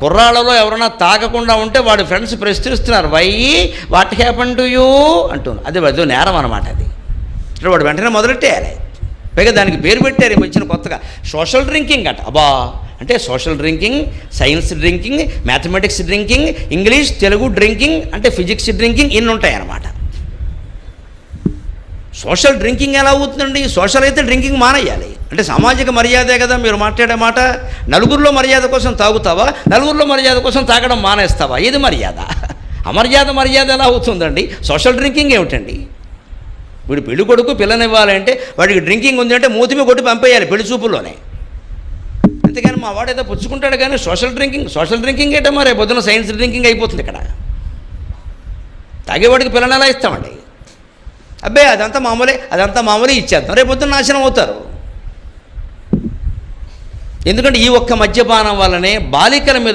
కుర్రాళ్ళలో ఎవరైనా తాగకుండా ఉంటే వాడి ఫ్రెండ్స్ ప్రశ్నిస్తున్నారు why what happen to you? అంటున్నారు అది అది నేరం అనమాట అది. అంటే వాడు వెంటనే మొదలెట్టేయాలి. పైగా దానికి పేరు పెట్టారు వచ్చిన కొత్తగా. సోషల్ డ్రింకింగ్ అట. అబ్బా! అంటే social drinking science drinking mathematics drinking English Telugu drinking అంటే ఫిజిక్స్ డ్రింకింగ్ ఇన్ని ఉంటాయి అన్నమాట సోషల్ డ్రింకింగ్ ఎలా అవుతుందండి? సోషల్ అయితే డ్రింకింగ్ మానేయాలి. అంటే సామాజిక మర్యాదే కదా మీరు మాట్లాడే మాట. నలుగురిలో మర్యాద కోసం తాగుతావా? నలుగురిలో మర్యాద కోసం తాగడం మానేస్తావా? ఇది మర్యాద? అమర్యాద మర్యాద ఎలా అవుతుందండి? సోషల్ డ్రింకింగ్ ఏమిటండి? వీడు పెళ్ళి కొడుకు పిల్లనివ్వాలంటే వాడికి డ్రింకింగ్ ఉంది అంటే మూతిమి కొట్టి పంపేయాలి పెళ్ళి చూపుల్లోనే. అంతేగాని మా వాడు ఏదో పుచ్చుకుంటాడు కానీ సోషల్ డ్రింకింగ్ సోషల్ డ్రింకింగ్ ఏంటో మరి? పొద్దున సైన్స్ డ్రింకింగ్ అయిపోతుంది ఇక్కడ. తాగేవాడికి పిల్లని ఎలా ఇస్తామండి? అబ్బే అదంతా మామూలే అదంతా మామూలే ఇచ్చేద్దాం. రేపు పొద్దున్న నాశనం అవుతారు. ఎందుకంటే ఈ ఒక్క మద్యపానం వల్లనే బాలికల మీద